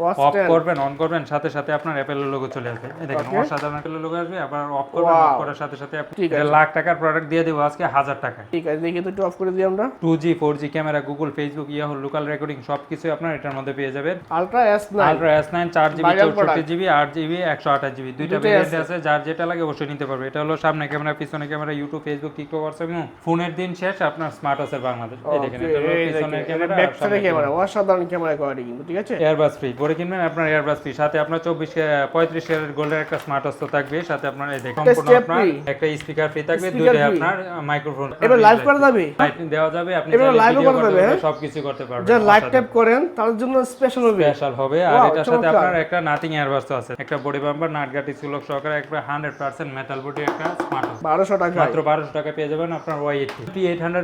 Of করবেন on করবেন সাথে সাথে আপনার অ্যাপেলের লোগো চলে আসবে। এই দেখেন. অসাধারণ অ্যাপেলের লোগো আসবে আবার অফ করবেন অফ করার সাথে সাথে আপনি লাখ টাকার প্রোডাক্ট দিয়ে দেবো আজকে হাজার টাকায়। ঠিক আছে দেখি তো একটু অফ করে দিই আমরা। Two G four G camera Google Facebook Yahoo local recording সব কিছুই আপনার এটার মধ্যে পেয়ে যাবেন। Ultra S nine ultra S nine চার জিবি চৌষট্টি জিবি আট জিবি একশো আঠাশ জিবি দুইটা ভেরিয়েন্ট আছে। আছে যার যেটা লাগে অবশ্যই নিতে পারবে। এটা হলো সামনে ক্যামেরা পিছনে camera YouTube Facebook TikTok WhatsApp এবং ফোনের দিন শেষ আপনার স্মার্ট ওয়াচের বাংলাদেশ এই দেখেন এটা হলো পিছনের ক্যামেরা অসাধারণ ক্যামেরা কোয়ালিটি কিন্তু ঠিক আছে? এয়ারবাস ফ্রি পরে কিনবেন আপনার এয়ারবাস ফ্রি সাথে আপনার চব্বিশ পঁয়ত্রিশ ক্যারেট গোল্ডের একটা স্মার্ট ওয়াচ থাকবে। সাথে আপনার এই দেখুন আপনার একটা স্পিকার ফ্রি থাকবে। Free। আপনার মাইক্রোফোন এবার লাইভ করা যাবে? দেওয়া যাবে। আপনি এবার video করা যাবে, হ্যাঁ? সবকিছু করতে পারবেন যারা লাইভ ট্যাপ করেন তাদের জন্য স্পেশাল হবে। স্পেশাল হবে। আর এটার সাথে আপনার একটা নাথিং এয়ারবাস আছে। একটা বডি বাম্পার নাটগাটি সুলক সহকারে একটা হান্ড্রেড পার্সেন্ট মেটাল বডি একটা স্মার্ট বারোশো টাকা মাত্র বারোশো টাকা পেয়ে যাবেন আপনার ওয়াই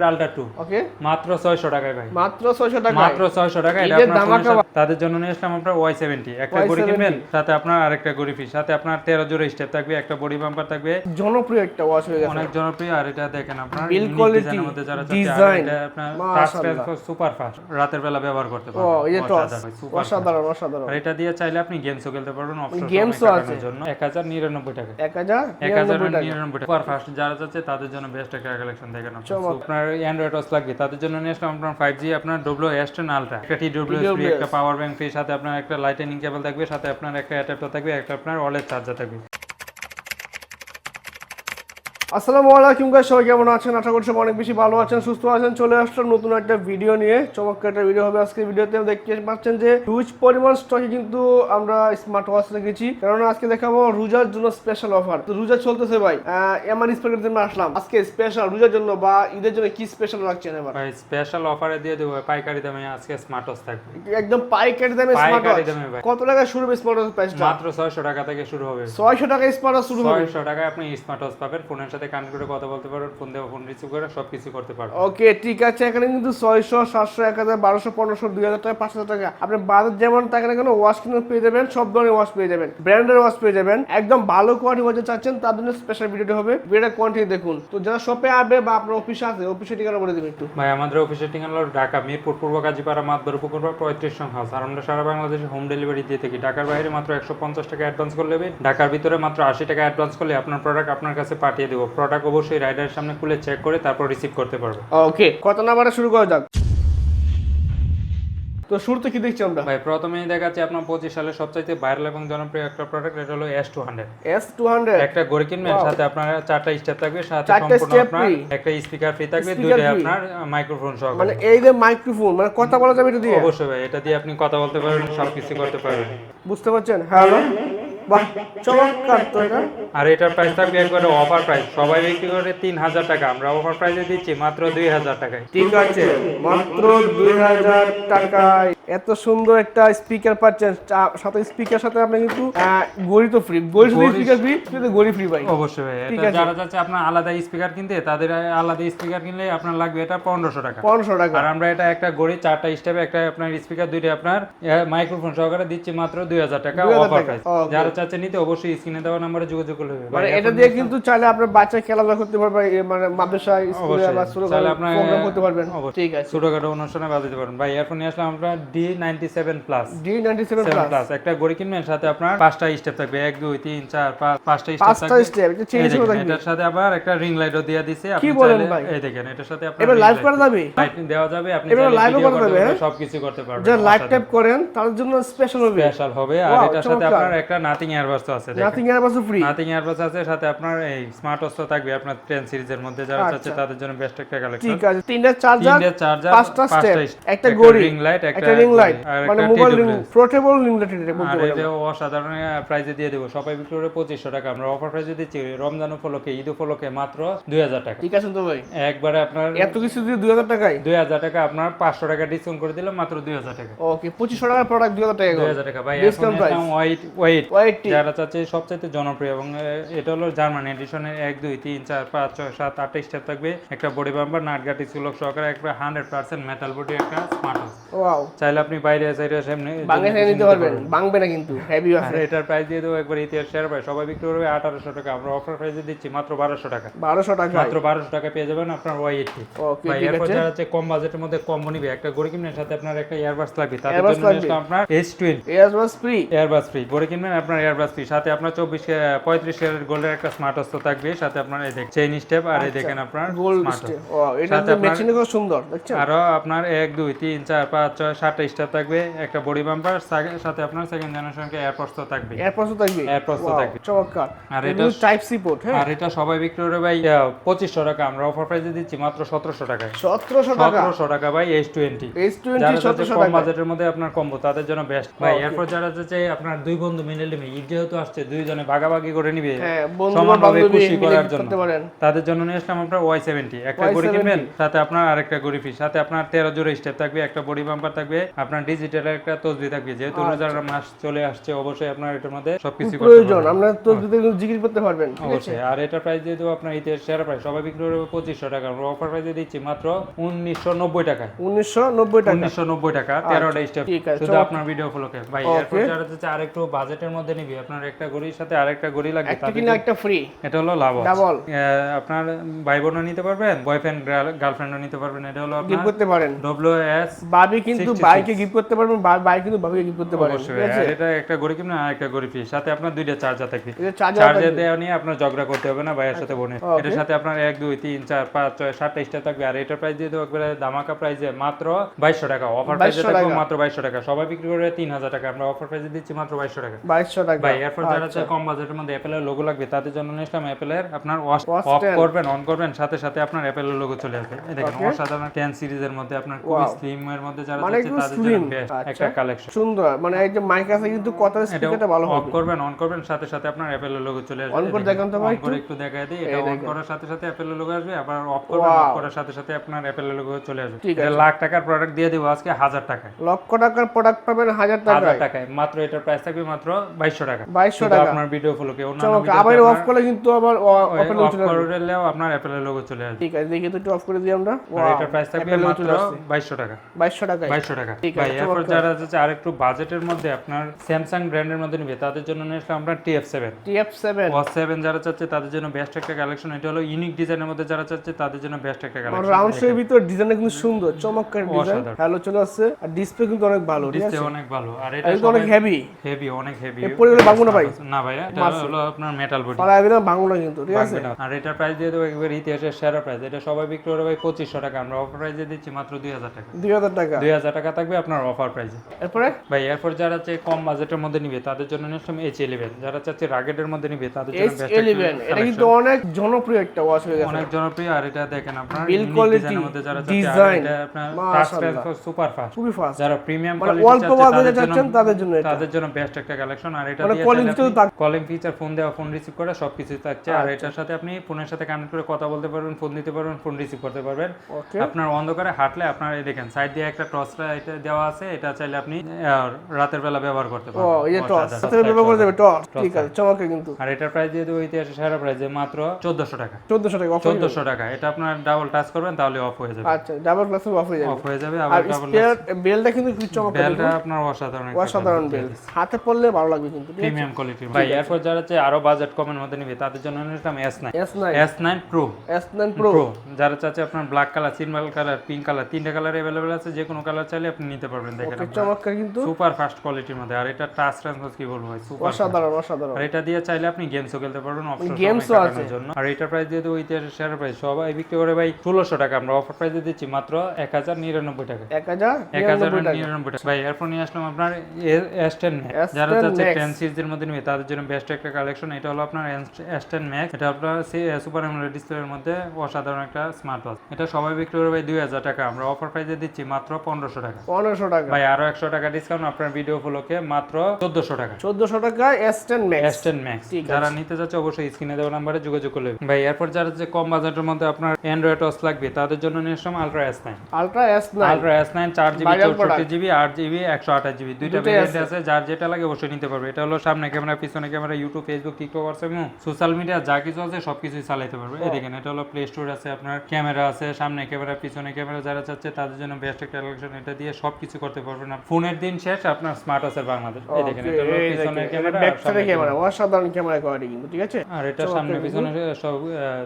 আলট্রা ওকে মাত্র ছয়শো টাকায় ভাই। মাত্র ছয়শো টাকা মাত্র ছয়শো টাকা এটা আপনার তাদের জন্য নিয়ে আসলাম আপনার ওয়াই সেভেন্টি একটা গড়ি কিনবেন সাথে আপনার আরেকটা গড়ি ফ্রি সাথে আপনার তেরো জোড়া স্টেপ থাকবে একটা বডি বাম্পার থাকবে। জনপ্রিয় একটা ওয়াচ হয়ে গেছে। অনেক জনপ্রিয় আর এটা দেখেন আপনার design এর মধ্যে যারা এটা আপনার সুপার ফাস্ট রাতের বেলা ব্যবহার করতে ও পারবেন এই যে টস অসাধারণ, অসাধারণ অসাধারণ। আর এটা দিয়ে চাইলে আপনি গেমসও খেলতে পারবেন অবসর Games ও আছে। জন্য। এক হাজার নিরানব্বই টাকা। এক হাজার এক হাজার নিরানব্বই টাকা। নিরানব্বই সুপার ফাস্ট যারা চাচ্ছে তাদের জন্য বেস্ট একটা কালেকশন দেখেন আপনি। আপনার অ্যান্ড্রয়েড ওয়াচ লাগবে তাদের জন্য নিয়ে আসলাম আপনার ফাইভ জি আপনার ডব্লিউ এস টেন আলট্রা একটা টি ডব্লিউ TWS একটা পাওয়ার ব্যাংক ফ্রি সাথে আপনার একটা লাইটেনিং কেবল থাকবে সাথে আপনার একটা অ্যাডাপ্টার থাকবে একটা আপনার ওয়ালের চার্জার থাকবে। আসসালামু আলাইকুম গাইস সবাই কেমন আছেন? আশা করি সবাই অনেক বেশি ভালো আছেন সুস্থ আছেন। চলে আসলাম নতুন একটা ভিডিও নিয়ে। চমৎকার একটা ভিডিও হবে আজকে ভিডিওতে দেখতে পাচ্ছেন যে হিউজ পরিমাণ স্টকে কিন্তু আমরা স্মার্ট ওয়াচ রেখেছি। কারণ আজকে দেখাবো রোজার জন্য স্পেশাল অফার তো রোজা চলতেছে ভাই। এমআর স্পেকের জন্য আসলাম। আজকে স্পেশাল রোজার জন্য বা ঈদের জন্য কি স্পেশাল রাখছেন এবার? ভাই স্পেশাল অফারে দিয়ে দেবো। পাইকারি দামে আজকে স্মার্ট ওয়াচ থাকবে। একদম পাইকারি দামে স্মার্ট ওয়াচ কত টাকা শুরু হবে স্মার্ট ওয়াচ প্রাইসটা মাত্র ছয়শো টাকা থেকে শুরু হবে। ছয়শো টাকা স্মার্ট ওয়াচ শুরু হবে। ছয়শো টাকায় আপনি স্মার্ট ওয়াচ পাবেন। ফোনের সাথে কানেক্ট করে কথা বলতে পারবেন ফোন দেওয়া ফোন রিসিভ করে সবকিছু করতে পারবেন ওকে ঠিক আছে এখানে কিন্তু ছয়শো সাতশো এক হাজার বারোশো পনেরোশো দুই হাজার টাকা পাঁচ হাজার টাকা। আপনি বাজার যেমন থাকে না কেন ওয়াশ কিন্তু পেয়ে যাবেন সব ধরনের ওয়াশ পেয়ে যাবেন। ব্র্যান্ডের ওয়াশ পেয়ে যাবেন। একদম ভালো কোয়ালিটি ওয়াচ চাচ্ছেন তার জন্য স্পেশাল ভিডিওটি হবে। ভিডিওটা কোয়ান্টিটি দেখুন। তো যারা শপে আসবে বা আপনার অফিসে আছে অফিসে ঠিকানা বলে দেবেন একটু। ভাই আমাদের অফিসের ঠিকানা হলো ঢাকা মিরপুর পূর্ব কাজীপাড়া মাতবর পুকুর পাড় পঁয়ত্রিশ নং হাউস আর আমরা সারা বাংলাদেশে হোম ডেলিভারি দিয়ে থাকি। ঢাকার বাইরে মাত্র একশো পঞ্চাশ টাকা অ্যাডভান্স করলে ঢাকার ভিতরে মাত্র আশি টাকা অ্যাডভান্স করলে আপনার প্রোডাক্ট আপনার কাছে পাঠিয়ে দেবো। প্রোডাক্ট অবশ্যই রাইডারের সামনে খুলে চেক করে তারপর রিসিভ করতে পারবে। ওকে কত নাম্বারে শুরু করা যাক? তো শুরুতে কি দেখছি আমরা? ভাই প্রথমেই দেখাচ্ছি আপনার পঁচিশ সালে সবচাইতে ভাইরাল এবং জনপ্রিয় একটা প্রোডাক্ট এটা হলো S two hundred S two hundred একটা গড়ে কিনবেন সাথে আপনার চারটা স্টেপ থাকবে সাথে সম্পূর্ণ আপনার একটা স্পিকার ফ্রি থাকবে দুইটা আপনার মাইক্রোফোন সহ মানে এই যে মাইক্রোফোন মানে কথা বলা যাবে এটা দিয়ে? অবশ্যই ভাই এটা দিয়ে আপনি কথা বলতে পারবেন সবকিছু করতে পারবেন। বুঝতে পারছেন? হ্যালো বাহ চমৎকার তো এটা। আর এটার প্রাইস থাকবে একবারে অফার প্রাইস সবাই বিক্রি করে তিন হাজার টাকা। আমরা অফার প্রাইসে দিচ্ছি মাত্র দুই হাজার টাকায়। ঠিক আছে মাত্র দুই হাজার টাকায়। এত সুন্দর একটা স্পিকার পাচ্ছেন সাথে স্পিকার সাথে আপনি কিন্তু গড়ি তো ফ্রি গড়ি শুধু স্পিকার ফ্রি কিন্তু গড়ি ফ্রি ভাই। অবশ্যই ভাই এটা যারা যাচ্ছে আপনার আলাদা স্পিকার কিনতে তাদের আলাদা স্পিকার কিনলে আপনার লাগবে এটা পনেরোশো টাকা। পনেরোশো টাকা। আর আমরা এটা একটা গড়ি চারটা স্টেপে একটা আপনার স্পিকার দুইটা আপনার মাইক্রোফোন সহকারে দিচ্ছি মাত্র দুই হাজার টাকা 2000 অফার প্রাইস Okay. যারা চাচ্ছে নিতে অবশ্যই স্ক্রিনে দেওয়া নাম্বারে যোগাযোগ করলে হবে। মানে এটা দিয়ে কিন্তু চাইলে আপনার বাচ্চা খেলাধুলা করতে পারবে মানে মাদ্রাসায় স্কুলে বা ছোট প্রোগ্রাম করতে পারবেন। ঠিক আছে। ছোটখাটো অনুষ্ঠানে বাজাতে পারেন। ভাই এরপর নিয়ে আসলাম আমরা D ninety seven plus D ninety seven seven plus plus একটা গড়ি কিনবেন সাথে আপনার পাঁচটা স্টেপ থাকবে। এক দুই তিন চার পাঁচ পাঁচটা স্টেপ পাঁচটা স্টেপ এটা চেঞ্জ করে থাকবে। এটার সাথে আবার একটা রিং লাইটও দিয়ে দিছে। আপনি চাইলে- এই দেখেন এটার সাথে আপনার এবার লাইভ করা যাবে? লাইট দেওয়া যাবে আপনি চাইলে করা করতে যাবে, পারবেন, হ্যাঁ? সবকিছু করতে পারবেন যারা লাইভ ট্যাপ করেন তাদের জন্য স্পেশাল হবে। স্পেশাল হবে আর এটার সাথে আপনার একটা নাথিং এয়ারবাস আছে নাথিং পাশে ফ্রি নাথিং এয়ারবাস আছে সাথে আপনার এই স্মার্ট ওয়াচ থাকবে আপনার 10 সিরিজের মধ্যে যারা আচ্ছা। চাচ্ছে তাদের জন্য বেস্ট একটা কালেকশন ঠিক আছে তিনটা চার্জার তিনটে চার্জার পাঁচটা স্টেপ একটা রিং লাইট একটা রিং লাইট মানে মোবাইল রিং রিং লাইট এটা বলতে আর এটা অসাধারণ প্রাইজে দিয়ে দেবো। সবাই বিক্রি করে পঁচিশশো টাকা আমরা অফার প্রাইজে দিচ্ছি রমজান উপলক্ষে ঈদ উপলক্ষে মাত্র দুই হাজার টাকা। ঠিক আছে তো ভাই। একবারে আপনার এত কিছু দিয়ে দুই হাজার টাকায়? দুই হাজার টাকা আপনার পাঁচশো টাকা ডিসকাউন্ট করে দিলাম মাত্র দুই হাজার টাকা। ওকে পঁচিশশো টাকার প্রোডাক্ট দুই হাজার টাকা দুই হাজার টাকা। ভাই price. White white wait eighty যারা চাচ্ছে সবচাইতে জনপ্রিয় এবং এটা হলো জার্মান এডিশনের এক দুই তিন চার পাঁচ ছয় সাত আট স্টেপ থাকবে। একটা বডি বাম্পার নাটগাট স্কুলক সহকারে একটা হান্ড্রেড পার্সেন্ট মেটাল বডি একটা স্মার্ট ওয়াও। চাইলে আপনি বাইরে সাইডে এমনি বাংলা থেকে নিতে পারবেন। বাংবে না কিন্তু হেভি আর এটার প্রাইস দিয়ে দেবো একবার ইতিহাস শেয়ার প্রাইস সবাই বিক্রি করবে আঠারোশো টাকা। আমরা অফার প্রাইসে দিচ্ছি মাত্র বারোশো টাকা। বারোশো টাকা মাত্র বারোশো টাকা পেয়ে যাবেন আপনার ওয়াই এইটটি ভাই এরপর আছে। যারা হচ্ছে কম বাজেটের মধ্যে কম নিবে। একটা গড়ি কিনবেন সাথে আপনার একটা এয়ারবাস লাগবে। তাদের জন্য আপনার H twenty earbuds free earbuds free গড়ি কিনবেন আপনার এয়ারবাস ফ্রি সাথে আপনার চব্বিশ পঁয়ত্রিশ ক্যারেট গোল্ডের একটা স্মার্ট অস্ত্র থাকবে। সাথে আপনার এই দেখ চেইন স্টেপ আর এই দেখেন আপনার গোল্ড এটা তো আপনার- মেশিনে খুব সুন্দর দেখছেন? আরও আপনার এক দুই তিন চার পাঁচ ছয় সাতটা স্টেপ থাকবে। একটা বডি বাম্পার সাথে আপনার সেকেন্ড জেনারেশনকে এয়ারপোর্টস তো থাকবে। এয়ারপোর্টও থাকবে? এয়ারপোর্টস তো থাকবে। চমৎকার। আর এটা টাইপ সি পোর্ট হ্যাঁ? আর এটা সবাই বিক্রি করে ভাই পঁচিশশো টাকা। আমরা অফার প্রাইসে দিচ্ছি মাত্র সতেরোশো টাকায়। সতেরোশো টাকা? সতেরোশো টাকা ভাই এইচ টোয়েন্টি এইচ টোয়েন্টি সতেরোশো কম টাকা। বাজেটের মধ্যে আপনার কম্বো তাদের জন্য বেস্ট ভাই. এরপর যারা চাচ্ছে আপনার দুই বন্ধু মিলে ঈদ যেহেতু আসছে দুইজনে ভাগাভাগি করে নিবে হ্যাঁ সমানভাবে খুশি করার জন্য। তাদের জন্য নিয়ে আসলাম আপনার ওয়াই সেভেন্টি একটা গড়ি কিনবেন সাথে আপনার আরেকটা গড়ি ফি সাথে আপনার তেরো জোড়া স্টেপ থাকবে একটা বডি বাম্পার থাকবে আপনার ডিজিটাল একটা তসবি থাকবে। যেহেতু আচ্ছা। রোজার মাস চলে আসছে অবশ্যই আপনার এটার মধ্যে সবকিছু প্রয়োজন পারবেন। আমরা তো যদি জিজ্ঞেস করতে পারবেন অবশ্যই। আর এটা প্রাইস দেবো আপনার সেরা প্রাইস সবাই বিক্রি করবে পঁচিশশো টাকা। আমরা অফার প্রাইসে দিচ্ছি মাত্র উনিশশো নব্বই টাকায় উনিশশো নব্বই টাকা। উনিশশো নব্বই টাকা তেরোটা স্টেপ শুধু আপনার ভিডিও ফলোকে ভাই. এরপর যারা হচ্ছে আরেকটু বাজেটের মধ্যে নিবি আপনার একটা ঘড়ির সাথে আরেকটা ঘড়ি লাগবে একটা কিনে একটা ফ্রি এটা হলো লাভ ডাবল আপনার ভাই বোনও নিতে পারবেন বয়ফ্রেন্ড গার্লফ্রেন্ডও নিতে পারবেন এটা হলো গিফট করতে পারেন। ডব্লিউ এস বাবি কিন্তু 66 বাইকে গিফট করতে পারবেন বাইক কিন্তু বাবিকে গিফট করতে পারেন ঠিক আছে? এটা একটা ঘড়ি কিনে আর একটা ঘড়ি ফ্রি সাথে আপনার দুইটা চার্জার থাকবে চার্জার দেওয়া নিয়ে আপনার ঝগড়া করতে হবে না ভাইয়ের সাথে বোনের। Okay. এটার সাথে আপনার এক দুই তিন চার পাঁচ ছয় স্টার থাকবে। আর এটার প্রাইস দিয়ে দেবো একবারে ধামাকা প্রাইসে মাত্র বাইশশো টাকা। অফার প্রাইসে থাকবে। মাত্র বাইশশো টাকা। সবাই বিক্রি করে তিন হাজার টাকা। আমরা অফার প্রাইসে দিচ্ছি মাত্র বাইশশো টাকা। বাইশশো টাকা ভাই এরপর যারা আচ্ছা। হচ্ছে কম বাজেটের মধ্যে অ্যাপেলের লোগো লাগবে তাদের জন্য নিয়ে আসলাম অ্যাপেলের আপনার অফ করবেন অন করবেন সাথে সাথে আপনার অ্যাপেলের লোগো চলে আসবে। এই দেখেন অসাধারণ টেন সিরিজের মধ্যে আপনার খুবই স্লিম এর মধ্যে যারা মানে চাচ্ছে তাদের জন্য বেস্ট আচ্ছা। একটা কালেকশন সুন্দর। মানে এই যে মাইক আছে কিন্তু কথার স্পিকারটা ভালো অফ করবেন অন করবেন সাথে সাথে আপনার অ্যাপেলের লোগো চলে আসবে। On করে দেখান তো ভাই করে একটু। দেখায় দিই এটা অন করার সাথে সাথে অ্যাপেলের লোগো আসবে আবার অফ করবেন অফ করার সাথে সাথে আপনার অ্যাপেলের লোগো চলে আসবে। এটা লাখ টাকার প্রোডাক্ট দিয়ে দেবো আজকে হাজার টাকায়। লক্ষ টাকার প্রোডাক্ট পাবেন হাজার টাকায়। টাকায়। মাত্র এটার প্রাইস থাকবে মাত্র বাইশশো টাকা। বাইশশো শুধু টাকা। আপনার ভিডিও ফলোকে অন্যান্য আবার অফ করলে কিন্তু আবার ওপেন অফ আপনার অ্যাপেলের লোগো চলে আসবে। ঠিক আছে দেখি তো একটু অফ করে দিই আমরা। আর প্রাইস থাকবে মাত্র চলে আসছে। বাইশশো টাকা। বাইশশো টাকায়। বাইশশো টাকা। ঠিক আছে, এরপর চমৎকার। যারা যাচ্ছে আরেকটু বাজেটের মধ্যে আপনার স্যামসাং ব্র্যান্ডের মধ্যে নিবে তাদের জন্য নিয়ে আসলাম যারা চাচ্ছে তাদের জন্য বেস্ট একটা কালেকশন এটা হলো ইউনিক ডিজাইনের মধ্যে যারা চাচ্ছে তাদের জন্য বেস্ট একটা কালেকশন রাউন্ড শেপের ভিতর ডিজাইনটা কিন্তু সুন্দর চমৎকার ডিজাইন। ভালো চলে আসছে। আর ডিসপ্লে কিন্তু অনেক ভালো ডিসপ্লে অনেক ভালো। আর এটা অনেক হেভি হেভি অনেক হেভি এ পরে গেলে ভাঙবো না ভাই? না ভাইয়া এটা হলো আপনার মেটাল বডি পালা না বাংলা কিন্তু ঠিক আছে? আর এটার প্রাইস দিয়ে দেবো একবার ইতিহাসের সেরা প্রাইস এটা সবাই বিক্রি করে ভাই পঁচিশশো টাকা। আমরা অফার প্রাইসে দিচ্ছি মাত্র দুই হাজার টাকা। দুই হাজার টাকা? দুই হাজার টাকা থাকবে আপনার অফার প্রাইসে এরপরে? ভাই এরপর যারা চাচ্ছে কম বাজেটের মধ্যে নিবে তাদের জন্য নিলাম এইচ ইলেভেন যারা চাচ্ছে রাগেটের মধ্যে নিবে তাদের জন্য এইচ best একটা ইলেভেন এটা কিন্তু অনেক জনপ্রিয় একটা ওয়াচ হয়ে গেছে। অনেক জনপ্রিয় আর এটা দেখেন আপনার design এর মধ্যে যারা চাচ্ছে এটা আপনার। টাচ সুপার ফাস্ট খুবই ফাস্ট যারা প্রিমিয়াম মানে কোয়ালিটি অল্প বাজেটে চাচ্ছেন তাদের জন্য তাদের জন্য বেস্ট একটা কালেকশন আর এটা মানে কলিং ফিচার ফোন দেওয়া ফোন রিসিভ করা সবকিছু থাকছে। আচ্ছা। আর এটার সাথে আপনি ফোনের সাথে কানেক্ট করে কথা বলতে পারবেন ফোন দিতে পারবেন ফোন রিসিভ করতে পারবেন। আপনার অন্ধকারে হাঁটলে আপনার এই দেখেন সাইড দিয়ে একটা টর্চ লাইট দেওয়া আছে এটা চাইলে আপনি রাতের বেলা ব্যবহার করতে ও পারবেন এই যে টস অসাধারণ। ব্যবহার করে দেবে টস ঠিক আছে চমৎকার কিন্তু। আর এটার প্রাইস দিয়ে দেবো ইতিহাসে সেরা প্রাইসে মাত্র চোদ্দশো টাকা। চোদ্দশো টাকা অফ চোদ্দশো টাকা। এটা আপনার ডাবল টাচ করবেন তাহলে অফ হয়ে যাবে। আচ্ছা ডাবল গ্লাস অফ হয়ে যাবে। অফ হয়ে যাবে আর আবার ডাবল বেলটা কিন্তু খুব চমৎকার বেলটা আপনার অসাধারণ অসাধারণ বেল হাতে পড়লে ভালো লাগবে কিন্তু প্রিমিয়াম কোয়ালিটির ভাই এরপর যারা চাই আরও বাজেট কমের মধ্যে নিবে তাদের জন্য নিলাম S nine S nine S nine pro S nine pro pro যারা চাচ্ছে আপনার black colour silver colour pink colour তিনটা কালার অ্যাভেলেবেল আছে যে কোনো কালার চাইলে আপনি নিতে পারবেন দেখেন চমৎকার কিন্তু। সুপার ফাস্ট কোয়ালিটির মধ্যে। আর এটা টাচ ট্রান্সফার কি বলব ভাই? সুপার অসাধারণ অসাধারণ। আর এটা দিয়ে চাইলে আপনি গেমসও খেলতে পারবেন অবসর Games ও সময় আছে। জন্য। আর এটার প্রাইস দিয়ে দেবো ইতিহাসের শেয়ার প্রাইস সবাই বিক্রি করে ভাই ষোলোশো টাকা। আমরা অফার প্রাইসে দিচ্ছি মাত্র এক হাজার নিরানব্বই টাকা। এক হাজার এক হাজার নিরানব্বই টাকা। নিরানব্বই টাকা ভাই এরপর নিয়ে আসলাম আপনার এস টেন S10 যারা চাচ্ছে Max। টেন সিরিজের মধ্যে নিবে তাদের জন্য বেস্ট একটা কালেকশন এটা হলো আপনার এস টেন ম্যাক্স এটা আপনার সুপার অ্যামোলেড ডিসপ্লের মধ্যে অসাধারণ একটা স্মার্ট ওয়াচ এটা সবাই বিক্রি করে ভাই দুই হাজার টাকা আমরা অফার প্রাইসে দিচ্ছি মাত্র পনেরোশো টাকা। পনেরোশো টাকা। ভাই আরও একশো টাকা ডিসকাউন্ট আপনার ভিডিও ফলোকে মাত্র চোদ্দশো টাকা। চোদ্দশো টাকা S ten max S max যারা নিতে চাচ্ছে অবশ্যই স্ক্রিনে দেওয়া নাম্বারে যোগাযোগ করলে। ভাই এরপর যারা যে কম বাজেটের মধ্যে আপনার অ্যান্ড্রয়েড ওয়াচ লাগবে তাদের জন্য নিয়ে আসলাম ultra S nine ultra S nine ultra S nine চার জিবি চৌষট্টি জিবি আট জিবি একশো আঠাশ জিবি দুইটা ভেরিয়েন্ট আছে। আছে যার যেটা লাগে অবশ্যই নিতে পারবে। এটা এটা হলো সামনে ক্যামেরা পিছনে camera YouTube Facebook TikTok WhatsApp social media যা কিছু আছে সবকিছুই চালাতে পারবে। এই দেখেন এটা হলো প্লে স্টোর আছে আপনার ক্যামেরা আছে সামনে ক্যামেরা পিছনে ক্যামেরা যারা চাচ্ছে তাদের জন্য বেস্ট একটা কালেকশন এটা দিয়ে সবকিছু করতে পারবেন ফোনের দিন শেষ আপনার স্মার্ট আছে বাংলাদেশ। এই দেখেন এটা হলো পিছনের ক্যামেরা ব্যাক সাইডে ক্যামেরা। অসাধারণ ক্যামেরা কোয়ালিটি কিন্তু ঠিক আছে? আর এটা সামনে পিছনে সব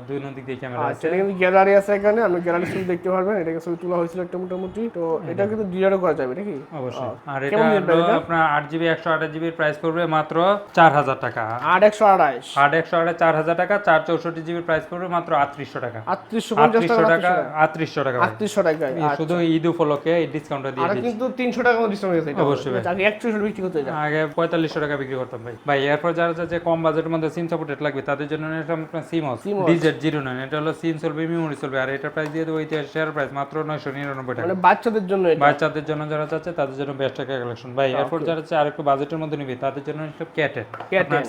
দুই নদিক দিয়ে ক্যামেরা আছে। এটা কিন্তু গ্যালারি আছে এখানে আপনি গ্যালারি ছবি দেখতে পারবেন এটাকে ছবি তোলা হয়েছিল একটা মোটামুটি তো এটা কিন্তু ডিলারও করা যাবে নাকি? অবশ্যই। আর এটা আপনার আট জিবি একশো আঠাশ জিবির প্রাইস পড়বে মাত্র চার হাজার টাকা। আট একশো আড়াইশ। আট একশো আঠাশ চার হাজার টাকা চার চৌষট্টি জিবির প্রাইস পড়বে মাত্র আটত্রিশশো টাকা। আটত্রিশশো টাকা টাকা আটত্রিশশো টাকা। আটত্রিশশো টাকায় এই শুধু ঈদ উপলক্ষে এই ডিসকাউন্টটা দিয়ে কিন্তু তিনশো টাকা ডিসকাউন্ট অবশ্যই আগে একশো বিক্রি করতে আগে পঁয়তাল্লিশশো টাকা বিক্রি করতাম ভাই। ভাই এরপর যারা যাচ্ছে কম বাজেটের মধ্যে সিম সাপোর্টেড লাগবে তাদের জন্য এটা আপনার সিমস CMOS। ডিজেট জিরো নাইন। এটা হলো সিম চলবে মেমোরি চলবে। আর এটার প্রাইস দিয়ে দেবো ইতিহাস শেয়ার প্রাইস মাত্র নয়শো নিরানব্বই টাকা। মানে বাচ্চাদের জন্য বাচ্চাদের জন্য যারা চাচ্ছে তাদের জন্য বেস্ট একটা কালেকশন ভাই এরপর যারা চাচ্ছে আর একটু বাজেটের মধ্যে নিবে তাদের জন্য একটা ক্যাটের।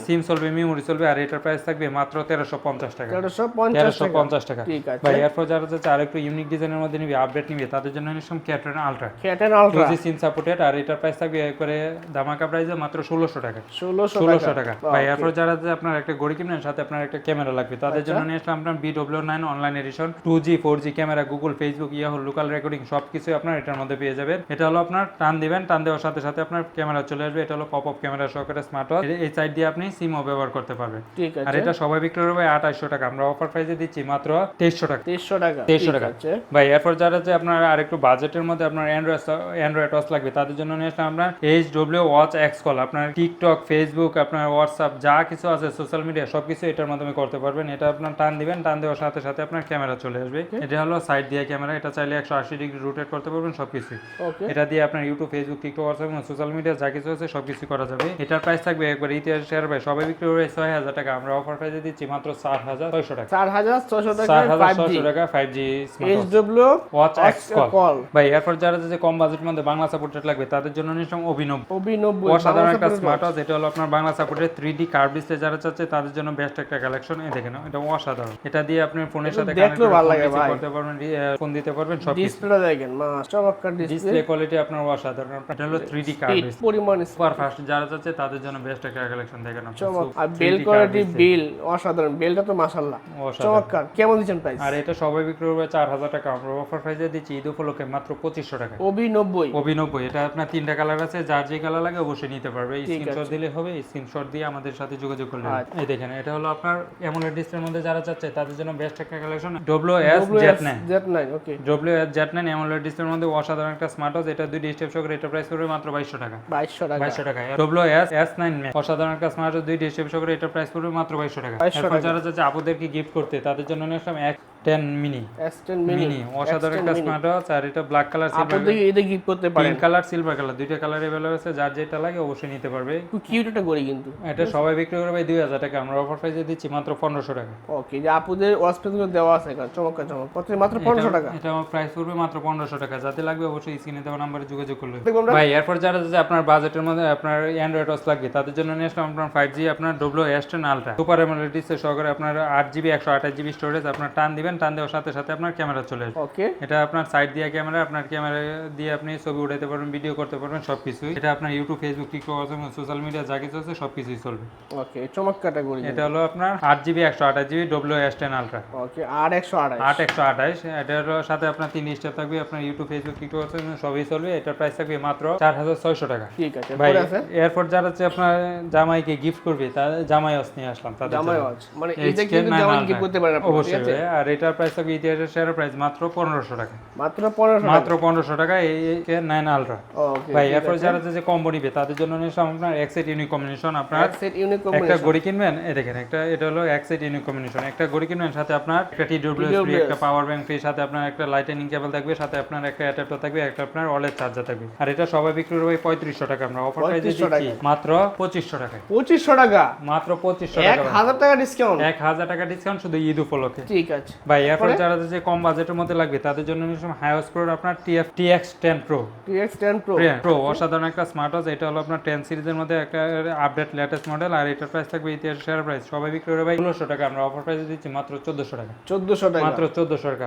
সিম চলবে মেমোরি চলবে আর এটার প্রাইস থাকবে মাত্র তেরোশো পঞ্চাশ টাকা। তেরোশো পঞ্চাশ তেরোশো টাকা। ঠিক আছে। ভাই এরপর যারা চাচ্ছে আর একটু ইউনিক ডিজাইনের মধ্যে নিবে আপডেট নিবে তাদের জন্য নিলাম K ten ultra K ten ultra two SIM supported আর এটার প্রাইস থাকবে একবারে ধামাকা প্রাইসে মাত্র ষোলোশো টাকা। ষোলোশো ষোলোশো টাকা। ভাই এরপর যারা যে আপনার একটা ঘড়ি কিনবেন সাথে আপনার একটা ক্যামেরা লাগবে তাদের আচ্ছা। জন্য নিয়ে আসলাম আপনার nine online edition two G four G camera Google Facebook Yahoo local recording সব কিছু আপনার এটার মধ্যে পেয়ে যাবেন। এটা হলো আপনার টান দিবেন টান দেওয়ার সাথে সাথে আপনার ক্যামেরা চলে আসবে এটা হলো পপ আপ ক্যামেরা সহকারে। স্মার্ট ওয়াচ এই সাইড দিয়ে আপনি সিমও ব্যবহার করতে পারবেন। ঠিক আর এটা সবাই বিক্রি করবে আঠাশশো টাকা। আমরা অফার প্রাইসে দিচ্ছি মাত্র তেইশশো টাকা। তেইশশো টাকা। তেইশশো ঠিক টাকা। আছে। ভাই এরপর যারা যে আপনার আর একটু বাজেটের মধ্যে আপনার অ্যান্ড্রয়েড অ্যান্ড্রয়েড ওয়াচ লাগবে তাদের জন্য নিয়ে আসলাম আপনার H W watch X call আপনার টিকটক ফেসবুক আপনার হোয়াটসঅ্যাপ যা কিছু আছে সোশ্যাল মিডিয়া সব কিছু এটার মাধ্যমে করতে পারবেন। এটা আপনার টান দিবেন টান দেওয়ার সাথে সাথে আপনার ক্যামেরা চলে আসবে। এটা হলো সাইড দিয়ে ক্যামেরা এটা চাইলে একশো আশি ডিগ্রি রোটেট করতে পারবেন সব কিছুই ওকে। এটা দিয়ে আপনার YouTube Facebook TikTok WhatsApp social media যা কিছু আছে সব কিছু করা যাবে। এটার প্রাইস থাকবে একবার ইতিহাস শেয়ার ভাই সবাই বিক্রি করবে ছয় হাজার টাকা। আমরা অফার প্রাইসে দিচ্ছি মাত্র চার হাজার ছয়শো টাকা চার হাজার ছশো টাকা চার হাজার ছয়শো টাকা five G H W watch X call ভাই এরপর যারা যে কম বাজেটের মধ্যে বাংলা সাপোর্টেড লাগবে তাদের জন্য নিশ্চয় অভিনব। অভিনব্বই অসাধারণ একটা স্মার্ট ওয়াচ এটা হলো আপনার বাংলা সাপোর্টের থ্রি ডি কার্ভ ডিসপ্লে যারা চাচ্ছে তাদের জন্য বেস্ট একটা কালেকশন এই দেখেন এটা অসাধারণ। এটা দিয়ে আপনি ফোনের সাথে ভাই। করতে পারবেন ফোন দিতে পারবেন সব কিছু ডিসপ্লেটা দেখেন চমৎকার ডিসপ্লে ডিসপ্লে কোয়ালিটি আপনার অসাধারণ। এটা হলো থ্রি ডি কার্ভ পরিমাণ সুপার ফাস্ট যারা চাচ্ছে তাদের জন্য বেস্ট একটা কালেকশন দেখেন। চমৎ আর বেল কোয়ালিটি বিল অসাধারণ। বেলটা তো মাশাআল্লাহ। চমৎকার। কেমন দিচ্ছেন প্রাইস আর এটা সবাই বিক্রি করবে চার হাজার টাকা। আমরা অফার প্রাইসে দিচ্ছি ঈদ উপলক্ষে মাত্র পঁচিশশো টাকা অভিনব্বই। অভিনব্বই। এটা আপনার তিনটা কালার আছে যার যে কালার লাগে অবশ্যই নিতে পারবে। স্ক্রিনশট দিলে হবে স্ক্রিনশট দিয়ে আমাদের সাথে যোগাযোগ করলে আচ্ছা। এই দেখেন এটা হলো আপনার অ্যামোলেড ডিসপ্লের মধ্যে যারা চাচ্ছে তাদের জন্য বেস্ট একটা collection nine Z nine okay W S Z AMOLED ডিসপ্লের মধ্যে অসাধারণ একটা স্মার্ট ওয়াচ এটা দুই স্টেপ সহকারে এটা প্রাইস করবে মাত্র বাইশশো টাকা। বাইশশো টাকা। বাইশশো টাকা ডব্লিউ এস নাইন ম্যাক্স অসাধারণ একটা স্মার্ট দুইটি দুই স্টেপ সহকারে এটা প্রাইস পড়বে মাত্র বাইশশো টাকা। 2200 যারা যাচ্ছে আপুদেরকে গিফট করতে তাদের জন্য নিয়ে আসলাম এক মিনি এস টেন মিনি অসাধারণ একটা স্মার্ট ওয়াচ আর এটা ব্ল্যাক কালার গিফট করতে পারেন। পিঙ্ক কালার সিলভার কালার দুইটা কালার আছে যার যেটা লাগে অবশ্যই নিতে পারবে। খুব কিউট গড়ি কিন্তু। এটা সবাই বিক্রি হাজার টাকা আমরা অফার প্রাইসে দিচ্ছি মাত্র পনেরোশো টাকা। ওকে যে আপুদেরগুলো দেওয়া আছে কত মাত্র টাকা। এটা আমার প্রাইস পড়বে মাত্র টাকা যাতে লাগবে অবশ্যই স্ক্রিনে দেওয়া নাম্বারে যোগাযোগ করলে। ভাই এরপর যারা আপনার বাজেটের মধ্যে আপনার অ্যান্ড্রয়েড ওয়াচ লাগবে তাদের জন্য নিয়ে আসলাম আপনার ফাইভ জি আপনার W S ten ultra super MLA display সহকারে আপনার আট জিবি একশো আঠাশ জিবি স্টোরেজ আপনার টান দিবেন টান দেওয়ার সাথে সাথে আপনার ক্যামেরা চলে আসবে। ওকে। এটা আপনার সাইড দিয়ে ক্যামেরা আপনার ক্যামেরা দিয়ে আপনি ছবি উঠাতে পারবেন ভিডিও করতে পারবেন সবকিছুই। এটা আপনার YouTube Facebook TikTok social media যা কিছু আছে সবকিছুই চলবে। ওকে চমৎকার একটা গড়ি এটা হলো আপনার আট জিবি একশো আঠাশ GB W S ten ultra okay আর একশো আড়াই আট একশো আঠাশ এটার সাথে আপনার তিন স্টেপ থাকবে আপনার ইউটিউব ফেসবুক টিকটক আছে, সবই চলবে। এটার প্রাইস থাকবে মাত্র চার হাজার ছয়শো টাকা। ঠিক আছে ভাই পরে আছে? এরপর যারা হচ্ছে আপনার জামাইকে গিফট করবে তার জামাই অস নিয়ে আসলাম তাদের জামাই। ওয়াচ মানে এই HK কিন্তু জামাই গিফট করতে ঠিক অবশ্যই আছে? ভাই। এটার প্রাইস থাকবে ইতিহাসের শেয়ার প্রাইস মাত্র পনেরোশো টাকা। মাত্র পনেরোশো মাত্র পনেরোশো টাকা এই নাইন আলট্রা ওকে ভাই এরপর যারা যে কম্বো নিবে তাদের জন্য নিয়ে আপনার এক্সেট ইউনিক কম্বিনেশন আপনার এক একটা ঘড়ি কিনবেন এই দেখেন একটা এটা হলো এক্সেট ইউনিক কম্বিনেশন একটা ঘড়ি কিনবেন সাথে আপনার একটা টি ফ্রি একটা পাওয়ার ব্যাংক ফ্রি সাথে আপনার একটা লাইটেনিং কেবল থাকবে সাথে আপনার একটা অ্যাডাপ্টার থাকবে একটা আপনার ওয়ালেট চার্জার থাকবে। আর এটা সবাই বিক্রি করবে পঁয়ত্রিশশো টাকা আমরা অফার প্রাইসে দিচ্ছি মাত্র পঁচিশশো টাকায়। পঁচিশশো টাকা? মাত্র পঁচিশশো এক টাকা হাজার টাকা ডিসকাউন্ট এক হাজার টাকা ডিসকাউন্ট শুধু ঈদ উপলক্ষে। ঠিক আছে। ভাই এরপর যারা যে কম বাজেটের মধ্যে লাগবে তাদের জন্য আপনার টেন প্রো অসাধারণ একটা স্মার্ট ওয়াচ এটা হলো আপনার সিরিজের মধ্যে একটা আপডেট লেটেস্ট মডেল আর এটার প্রাইস থাকবে ইতিহাস শেয়ার প্রাইস সবাই বিক্রি করে ভাই টাকা আমরা অফার প্রাইসে দিচ্ছি মাত্র টাকা। টাকা। মাত্র টাকা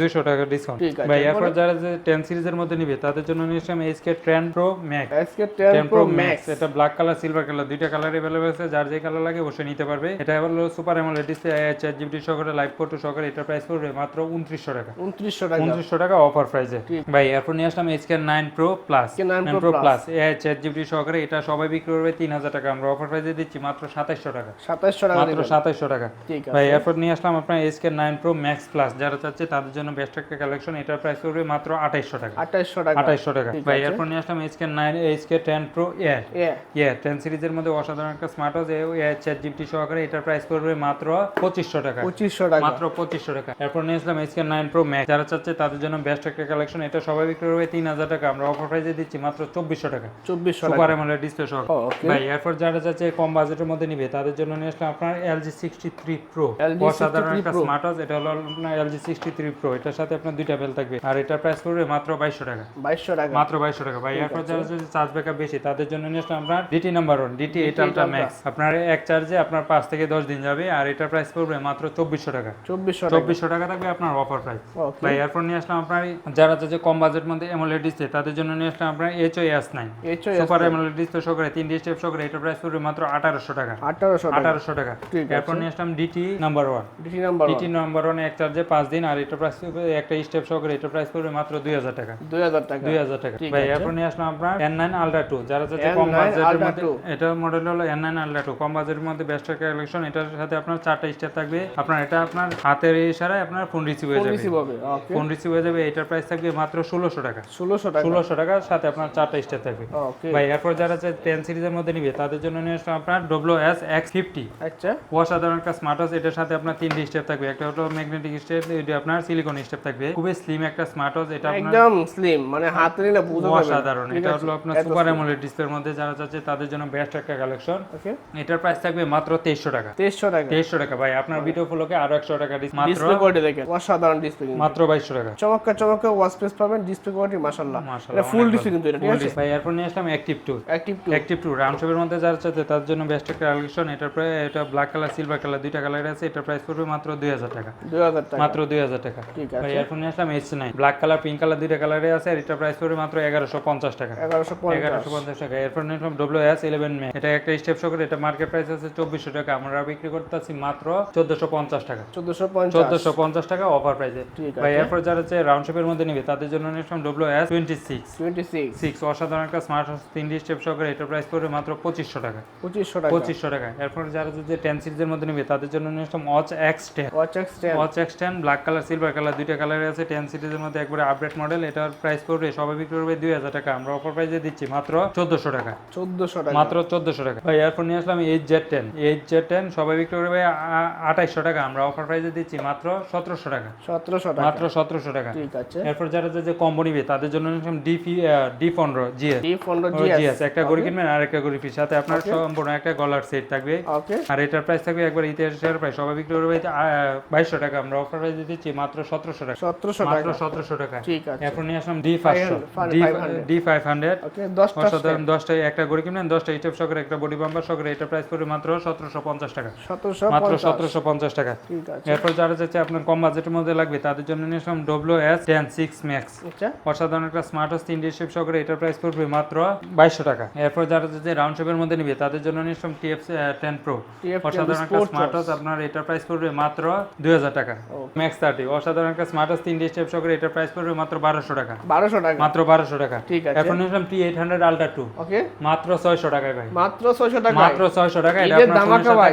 দুইশো টাকা ডিসকাউন্ট ভাই এরপর যারা যে সিরিজের মধ্যে নিবে তাদের জন্য নিয়েছিলাম HK ten pro max HK ten pro max এটা ব্ল্যাক কালার সিলভার কালার দুইটা কালার অ্যাভেলেবল আছে যার যে কালার লাগে অবশ্যই নিতে পারবে। এটা হলো super AMOLED display chat GPT সহকারে লাইভ ফটো সহকারে এটা প্রাইস পড়বে মাত্র 2900 টাকা। 2900 টাকা। উনত্রিশশো টাকা অফার প্রাইসে ভাই এরপর নিয়ে আসলাম HK nine pro plus HK9 nine pro plus AI chat GPT সহকারে এটা সবাই বিক্রি করবে তিন হাজার টাকা। আমরা অফার প্রাইসে দিচ্ছি মাত্র সাতাইশশো টাকা। 2700 টাকা মাত্র সাতাইশশো টাকা। ঠিক আছে। ভাই এরপর নিয়ে আসলাম আপনার HK nine pro max plus যারা চাচ্ছে তাদের জন্য বেস্ট একটা কালেকশন এটার প্রাইস পড়বে মাত্র আঠাইশশো টাকা। 2800 টাকা। আঠাইশশো টাকা। ভাই। এরপর নিয়ে আসলাম HK nine HK ten pro এ ইয়ে টেন সিরিজের মধ্যে অসাধারণ একটা smart watch AI chat GPT সহকারে এটার প্রাইস পড়বে মাত্র পঁচিশশো টাকা। 2500 টাকা। মাত্র পঁচিশশো টাকা। এরপর নিয়ে আসলাম এসকে নাইন প্রো ম্যাক্স যারা চাচ্ছে তাদের জন্য বেস্ট একটা কালেকশন এটা সবাই বিক্রি করবে তিন হাজার টাকা। আমরা অফার প্রাইসে দিচ্ছি মাত্র চব্বিশশো টাকা। 2400 সুপার এমোলেড ডিসপ্লে সহ। ভাই এরপর যারা চাচ্ছে কম বাজেটের মধ্যে নিবে তাদের জন্য নিয়ে আসলাম আপনার এলজি সিক্সটি থ্রি প্রো অসাধারণ একটা স্মার্ট ওয়াচ এটা হলো আপনার এলজি সিক্সটি থ্রি প্রো এটার সাথে আপনার দুইটা বেল থাকবে। আর এটার প্রাইস পড়বে মাত্র বাইশশো টাকা। 2200 টাকা। মাত্র বাইশশো টাকা। ভাই এরপর যারা যদি চার্জ ব্যাকআপ বেশি তাদের জন্য নিয়ে আসলাম আপনার DT number one DT eight ultra max আপনার এক চার্জে আপনার পাঁচ থেকে দশ দিন যাবে। আর এটার প্রাইস পড়বে মাত্র চব্বিশশো টাকা। 2400 টাকা চব্বিশশো টাকা থাকবে আপনার অফার প্রাইস ভাই এরপর নিয়ে আসলাম আপনার যারা চাচ্ছে কম বাজেট মধ্যে এমোলেড ডিসপ্লে তাদের জন্য নিয়ে আসলাম আপনার H O S nine super AMOLED display সহকারে তিন ডি স্টেপ সহকারে এটার প্রাইস পড়বে মাত্র আঠারোশো টাকা। 1800 আঠারোশো টাকা। এরপর নিয়ে আসলাম DT number one DT number DT number one এক চার্জে পাঁচ দিন আর এটার প্রাইস একটা স্টেপ সহকারে এটার প্রাইস পড়বে মাত্র দুই হাজার টাকা। 2000 টাকা। দুই হাজার টাকা। ভাই আছে। নিয়ে আসলাম আপনার এন নাইন আলট্রা টু যারা চাচ্ছে কম বাজেটের মধ্যে এটা মডেল হলো এন নাইন আলট্রা টু কম বাজেটের মধ্যে বেস্ট কালেকশন এটার সাথে আপনার চারটা স্টেপ থাকবে। আপনার এটা আপনার হাতের ইশারায় আপনার ফোন রিসিভ হয়ে যাবে। রিসিভ হবে ওকে ফোন রিসিভ হয়ে যাবে এটার প্রাইস থাকবে মাত্র ষোলোশো টাকা। 1600 টাকা। ষোলোশো টাকার সাথে আপনার চারটা স্টেপ থাকবে। ভাই এরপর যারা চাচ্ছে টেন সিরিজের মধ্যে নিবে তাদের জন্য নিয়ে আসলাম আপনার এক্স ফিফটি আচ্ছা। অসাধারণ একটা স্মার্ট ওয়াচ এটার সাথে আপনার তিনটি স্টেপ থাকবে। একটা হলো ম্যাগনেটিক স্টেপ এটা আপনার সিলিকন স্টেপ থাকবে। খুবই স্লিম একটা স্মার্ট ওয়াচ এটা আপনার একদম স্লিম মানে হাতে নিলে বুঝতে পারবেন। অসাধারণ। এটা হলো আপনার সুপার। অ্যামোলেড ডিসপ্লের মধ্যে যারা চাচ্ছে তাদের জন্য বেস্ট একটা কালেকশন এটার প্রাইস থাকবে মাত্র তেইশশো টাকা। 2300 টাকা। তেইশশো টাকা ভাই। আপনার ভিডিও ফলোকে আরও একশো টাকা ডিস- মাত্র ডিসপ্লে কোয়ালিটি দেখেন। অসাধারণ ডিসপ্লে মাত্র বাইশশো টাকা। চমৎকার চমৎকার ওয়াচ পেস পাবেন ডিসপ্লে কোয়ালিটি মাশাআল্লাহ। এটা ফুল ডিসপ্লে কিন্তু এটা ঠিক আছে? ভাই এরপর নিয়ে আসলাম active two active two active two রামশপের মধ্যে যারা চাচ্ছে তার জন্য বেস্ট একটা কালেকশন এটার প্রায় এটা ব্ল্যাক কালার সিলভার কালার দুইটা কালার আছে এটার প্রাইস পড়বে মাত্র দুই হাজার টাকা। 2000 টাকা। মাত্র দুই হাজার টাকা। ঠিক আছে। ভাই এরপর নিয়ে আসলাম H nine black colour pink colour দুইটা কালারে আছে আর এটার প্রাইস পড়বে মাত্র এগারোশো পঞ্চাশ টাকা। 1150 এগারোশো পঞ্চাশ টাকা। এরপর নিলাম ডব্লিউ এস ইলেভেন মে এটা একটা স্টেপ সহকারে এটা মার্কেট প্রাইস আছে চব্বিশশো টাকা। আমরা বিক্রি করতেছি মাত্র চোদ্দশো পঞ্চাশ টাকা। 1450 চোদ্দশো পঞ্চাশ টাকা অফার প্রাইসে ভাই এরপর যারা হচ্ছে রাউন্ড শেপের মধ্যে নিবে তাদের জন্য নিলাম W S twenty six 26 six অসাধারণ একটা স্মার্ট তিনটি স্টেপ সহকারে এটার প্রাইস পড়বে মাত্র পঁচিশশো টাকা। 2500 টাকা। পঁচিশশো টাকা। এরপর যারা যদি টেন সিরিজের মধ্যে নিবে তাদের জন্য নিলাম watch X ten watch X 10 watch X ten black colour silver colour দুইটা কালারে আছে টেন সিরিজের মধ্যে একবারে আপডেট মডেল এটার প্রাইস পড়বে সবাই বিক্রি করবে দুই হাজার টাকা। আমরা অফার প্রাইসে দিচ্ছি মাত্র চোদ্দশো টাকা। 1400 টাকা। মাত্র চোদ্দশো টাকা। ভাই এরপর নিয়ে আসলাম H Z ten H Z ten সবাই বিক্রি করবে আঠাইশশো টাকা। আমরা অফার প্রাইসে দিচ্ছি মাত্র সতেরোশো টাকা। 1700 টাকা। মাত্র সতেরোশো টাকা। ঠিক আছে। এরপর যারা যে- কম্বো নিবে তাদের জন্য ডি ডি পনেরো জিএস ডি 15 জিএস একটা গড়ি কিনবেন আর একটা গড়ি ফ্রি সাথে আপনার সম্পূর্ণ একটা গলার সেট থাকবে। আর এটার প্রাইস থাকবে একবার ইতিহাসের প্রাইস সবাই বিক্রি করবে। বাইশশো টাকা। আমরা অফার প্রাইসে দিচ্ছি মাত্র সতেরোশো টাকা। 1700 মাত্র সতেরোশো টাকা। ঠিক আছে। এরপর নিয়ে আসলাম ডি পাঁচশো। ডি ফাইভ হান্ড্রেড অসাধারণ একটা গড়ি কিনবেন দশটা সহকারে একটা বডি বাম্পার সহকারে এটা প্রাইস পড়বে মাত্র সতেরোশো পঞ্চাশ টাকা। মাত্র সতেরোশো পঞ্চাশ টাকা। এরপর যারা চাচ্ছে আপনার কম বাজেটের মধ্যে লাগবে তাদের জন্য নিয়ে আসলাম W S ten six max অসাধারণ একটা স্মার্ট ওয়াচ তিনটি শেপ সহকারে এটার প্রাইস পড়বে মাত্র বাইশশো টাকা। এরপর যারা যদি রাউন্ড শেপের মধ্যে নিবে তাদের জন্য নিশ্চয় টিএফ টেন প্রো অসাধারণ একটা স্মার্ট ওয়াচ আপনার এটার প্রাইস পড়বে মাত্র দুই হাজার টাকা। ম্যাক্স থার্টি অসাধারণ একটা স্মার্ট ওয়াচ তিনটি স্টেপ সহকারে এটার প্রাইস পড়বে মাত্র বারোশো টাকা। 1200 টাকা। মাত্র বারোশো টাকা। ঠিক আছে। এখন নিলাম T eight hundred ultra two okay. মাত্র ছয়শো টাকায় ভাই। মাত্র 600 টাকা মাত্র ছয়শো টাকা এটা আপনার ফোনের সাথে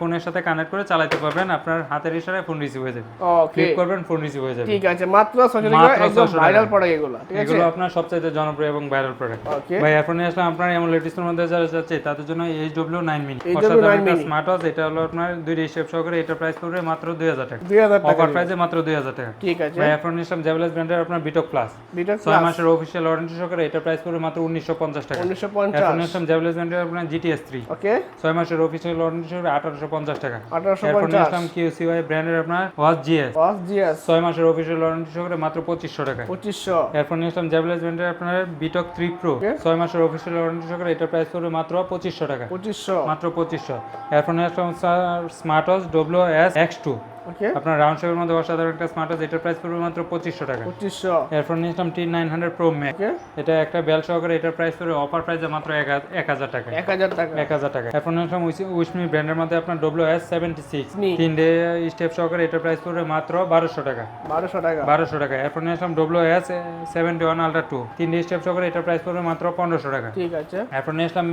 ফোনের সাথে কানেক্ট করে চালাতে পারবেন। আপনার হাতের ইশারায় ফোন রিসিভ হয়ে যাবে। ওকে ক্লিক করবেন ফোন রিসিভ হয়ে যাবে। ঠিক আছে মাত্র 600 টাকা একদম ভাইরাল প্রোডাক্ট এগুলো ঠিক আছে? এগুলো আপনার সবচাইতে জনপ্রিয় এবং ভাইরাল প্রোডাক্ট ভাই এখন নিয়ে আসলাম আপনার এমন লেটেস্টের মধ্যে যারা যাচ্ছে তাদের জন্য H W mini HW9 mini। Smart watch এটা হলো আপনার দুই স্টেপ সহকারে এটা প্রাইস পড়বে মাত্র দুই হাজার টাকা। 2000 টাকা অফার প্রাইসে মাত্র দুই হাজার টাকা। ঠিক আছে। ভাই এখন আসলাম ব্র্যান্ডের আপনার বিটক প্লাস বিটার ছয় মাসের অফিসিয়াল ওয়ারেন্টি সহকারে এটা প্রাইস পড়বে মাত্র উনিশশো পঞ্চাশ টাকা। এখন নিয়ে 1950 আসলাম জ্যাভেলাস ব্র্যান্ডের আপনার জিটিএস থ্রি ওকে ছয় মাসের অফিসিয়াল ওয়ারেন্টি সহকারে আঠারোশো পঞ্চাশ টাকা। 1850 এরপর নিয়ে আসলাম কিউসিওয়াই ব্র্যান্ডের আপনার ওয়াজ জিএস। ওয়াজ জিএস। ছয় মাসের অফিসিয়াল ওয়ারেন্টি সহকারে মাত্র পঁচিশশো টাকা পঁচিশশো। এরপর নিয়ে আসলাম ব্র্যান্ডের আপনার বিটক থ্রি প্রো ছয় মাসের অফিসিয়াল ওয়ারেন্টি সহকারে এটা প্রাইস পড়বে মাত্র পঁচিশশো টাকা পঁচিশশো। মাত্র পঁচিশশো। এরপর নিয়ে আসলাম smart watch W S X two আপনার রাউন্ড শেপের মধ্যে অসাধারণ একটা স্মার্ট ওয়াচ এটার প্রাইস পড়বে মাত্র পঁচিশশো টাকা। পঁচিশশো। এরপর নিয়ে আসলাম T nine hundred pro max এটা একটা বেল সহকারে এটার প্রাইস পড়বে অফার প্রাইসে মাত্র এক হাজার- টাকা। এক হাজার টাকা। এক হাজার টাকা। এরপর নিয়ে আসলাম উইস- উইসমি ব্র্যান্ডের মধ্যে আপনার ডব্লিউ এস সেভেন্টি সিক্স তিন ডে স্টেপ সহকারে এটার প্রাইস পড়বে মাত্র বারোশো টাকা। বারোশো টাকা। বারোশো টাকা। এরপর নিয়ে আসলাম W S seventy one ultra two তিন ডে স্টেপ সহকারে এটার প্রাইস পড়বে মাত্র পনেরোশো টাকা। ঠিক আছে। এরপর নিয়ে আসলাম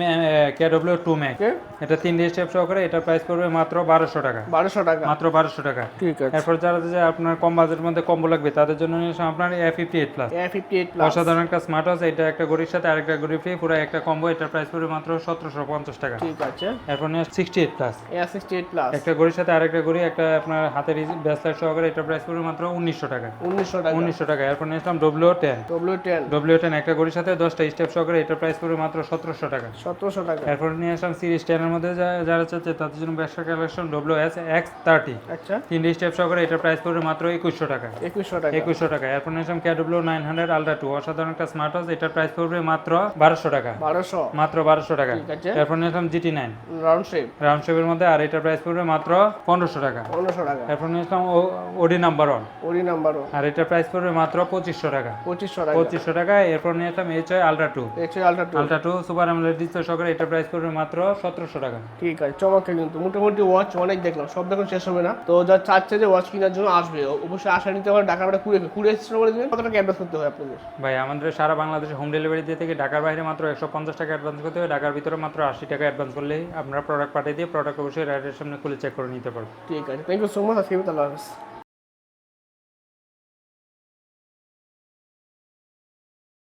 কে ডব্লিউ টু ম্যাক এটা তিন ডে স্টেপ সহকারে এটার প্রাইস পড়বে মাত্র বারোশো টাকা। বারোশো টাকা। মাত্র বারোশো টাকা। ঠিক আছে। এরপর যারা যে আপনার কম বাজেটের মধ্যে কম্বো লাগবে তাদের জন্য নিয়ে আপনার A fifty eight plus A fifty eight plus অসাধারণ একটা স্মার্ট ওয়াচ এটা একটা গড়ির সাথে আরেকটা গড়ি ফ্রি পুরো একটা কম্বো এটার প্রাইস পড়বে মাত্র সতেরোশো পঞ্চাশ টাকা। ঠিক আছে। এরপর নিয়ে sixty eight plus A sixty eight plus একটা গড়ির সাথে আরেকটা গড়ি একটা আপনার হাতের ব্যাসলাইট সহকারে এটার প্রাইস পড়বে মাত্র উনিশশো টাকা। উনিশশো টাকা। উনিশশো টাকা। এরপর নিয়ে আসলাম W ten W ten W ten একটা গড়ির সাথে দশটা স্টেপ সহকারে এটার প্রাইস পড়বে মাত্র সতেরোশো টাকা। সতেরোশো টাকা। এরপর নিয়ে আসলাম সিরিজ টেনের মধ্যে যারা চাচ্ছে তাদের জন্য ব্যবসা collection W S X thirty আচ্ছা। তিনটে স্টেপ সহকারে এটার প্রাইস পড়বে মাত্র একুশশো টাকা। একুশশো টাকা। একুশশো টাকা। এরপর নিয়ে আসলাম KW nine hundred ultra two অসাধারণ একটা স্মার্ট ওয়াচ এটার প্রাইস পড়বে মাত্র বারোশো টাকা। বারোশো। মাত্র বারোশো টাকা। এরপর নিয়ে আসলাম GT nine round shape round শেপের মধ্যে আর এটার প্রাইস পড়বে মাত্র পনেরোশো টাকা। পনেরোশো টাকা। এরপর নিয়ে আসলাম ওডি নাম্বার ওয়ান ওরি নাম্বারও আর এটার প্রাইস পড়বে মাত্র পঁচিশশো টাকা। পঁচিশশো টাকা। পঁচিশশো টাকা। এরপর নিয়ে আসলাম H Y ultra two XL ultra two ultra two super আমলের ডিসপ্লে সহকারে এটার প্রাইস পড়বে মাত্র সতেরোশো টাকা। ঠিক আছে চমৎকার কিন্তু। মোটামুটি ওয়াচ অনেক দেখলাম। সব দেখুন শেষ হবে না। তো যা চাচ্ছে যে ওয়াচ কেনার জন্য আসবে। অবশ্যই আশা নিতে পারে ঢাকা বাইরে কুড়ে কুড়ে এসেছিল বলে দেবেন। কত টাকা অ্যাডভান্স করতে হবে আপনাদের? ভাই আমাদের সারা বাংলাদেশে হোম ডেলিভারি দিয়ে থেকে ঢাকার বাইরে মাত্র একশো পঞ্চাশ টাকা অ্যাডভান্স করতে হবে। ঢাকার ভিতরে মাত্র আশি টাকা অ্যাডভান্স করলেই আপনারা প্রোডাক্ট পাঠিয়ে দিয়ে প্রোডাক্ট অবশ্যই রাইডের সামনে খুলে চেক করে নিতে পারবেন। ঠিক আছে। থ্যাংক ইউ সো মাচ আজকে তাহলে